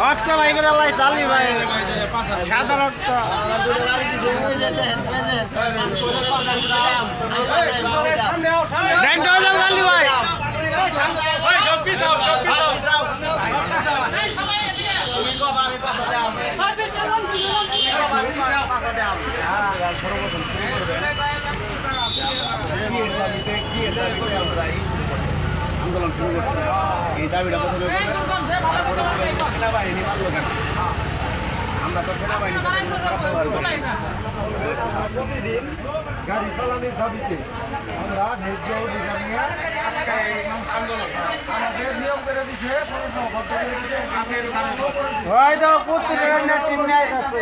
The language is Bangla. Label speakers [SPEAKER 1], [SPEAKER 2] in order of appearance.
[SPEAKER 1] রক্ত ভাই করে ভাই। চালি ভাই। সাদা রক্ত ভাই
[SPEAKER 2] আন্দোলন শুরু করছে এই দাবিটা প্রথমে সেনাবাহিনী মারলো কেন আমরা তো সেনাবাহিনী
[SPEAKER 3] প্রতিদিন গাড়ি চালানোর দাবিতে আমরা ন্যায্য অধিকার নিয়ে
[SPEAKER 1] হয় দাও পুত্র চিন্তা আছে